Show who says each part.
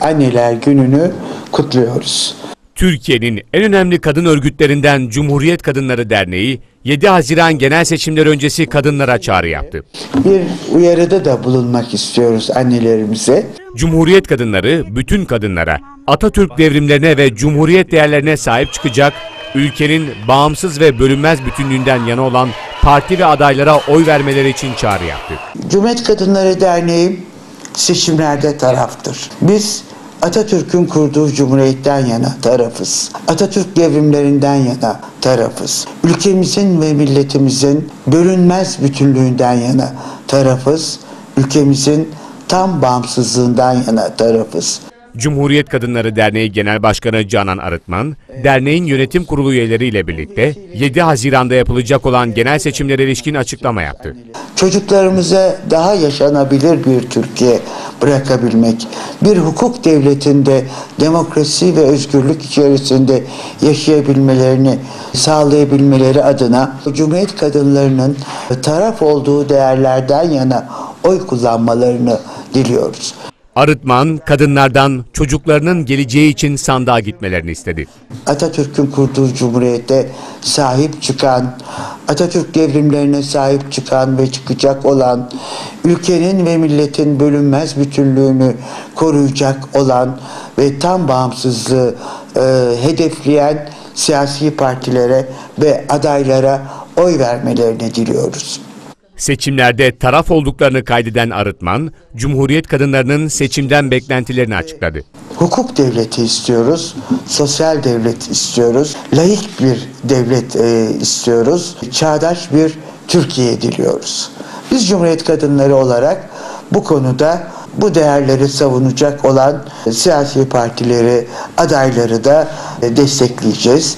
Speaker 1: Anneler Günü'nü kutluyoruz.
Speaker 2: Türkiye'nin en önemli kadın örgütlerinden Cumhuriyet Kadınları Derneği 7 Haziran genel seçimler öncesi kadınlara çağrı yaptı.
Speaker 1: Bir uyarıda da bulunmak istiyoruz annelerimize.
Speaker 2: Cumhuriyet kadınları bütün kadınlara, Atatürk devrimlerine ve Cumhuriyet değerlerine sahip çıkacak, ülkenin bağımsız ve bölünmez bütünlüğünden yana olan parti ve adaylara oy vermeleri için çağrı yaptı.
Speaker 1: Cumhuriyet Kadınları Derneği seçimlerde taraftır. Biz Atatürk'ün kurduğu cumhuriyetten yana tarafız. Atatürk devrimlerinden yana tarafız. Ülkemizin ve milletimizin bölünmez bütünlüğünden yana tarafız. Ülkemizin tam bağımsızlığından yana tarafız.
Speaker 2: Cumhuriyet Kadınları Derneği Genel Başkanı Canan Arıtman, derneğin yönetim kurulu üyeleriyle birlikte 7 Haziran'da yapılacak olan genel seçimlere ilişkin açıklama yaptı.
Speaker 1: Çocuklarımıza daha yaşanabilir bir Türkiye bırakabilmek, bir hukuk devletinde demokrasi ve özgürlük içerisinde yaşayabilmelerini sağlayabilmeleri adına Cumhuriyet kadınlarının taraf olduğu değerlerden yana oy kullanmalarını diliyoruz.
Speaker 2: Arıtman, kadınlardan çocuklarının geleceği için sandığa gitmelerini istedi.
Speaker 1: Atatürk'ün kurduğu cumhuriyete sahip çıkan, Atatürk devrimlerine sahip çıkan ve çıkacak olan, ülkenin ve milletin bölünmez bütünlüğünü koruyacak olan ve tam bağımsızlığı e, hedefleyen siyasi partilere ve adaylara oy vermelerini diliyoruz.
Speaker 2: Seçimlerde taraf olduklarını kaydeden Arıtman, Cumhuriyet kadınlarının seçimden beklentilerini açıkladı.
Speaker 1: Hukuk devleti istiyoruz, sosyal devlet istiyoruz, laik bir devlet e, istiyoruz, çağdaş bir Türkiye diliyoruz. Biz Cumhuriyet kadınları olarak bu konuda bu değerleri savunacak olan siyasi partileri, adayları da e, destekleyeceğiz.